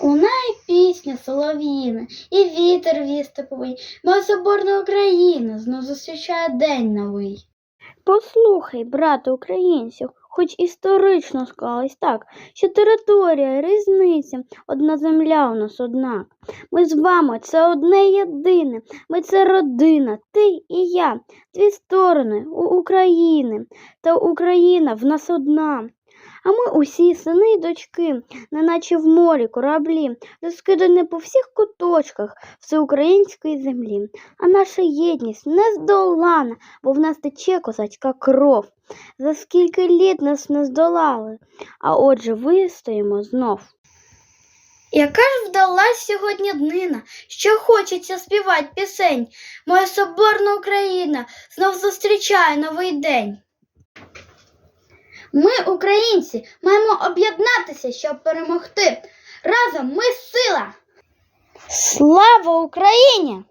Лунає пісня солов'їна, і вітер вістеповий, моя соборна Україна знов зустрічає день новий. Послухай, брате українців, хоч історично склалось так, що територія, різниця, одна земля у нас однак. Ми з вами це одне єдине, ми це родина, ти і я, дві сторони у України, та Україна в нас одна. А ми усі сини й дочки, неначе в морі кораблі, розкидані по всіх куточках всеукраїнської землі. А наша єдність нездолана, бо в нас тече козацька кров. За скільки літ нас не здолали, а отже вистоїмо знов. Яка ж вдалась сьогодні днина, що хочеться співати пісень. Моя соборна Україна знов зустрічає новий день. Ми, українці, маємо об'єднатися, щоб перемогти. Разом ми сила. Слава Україні!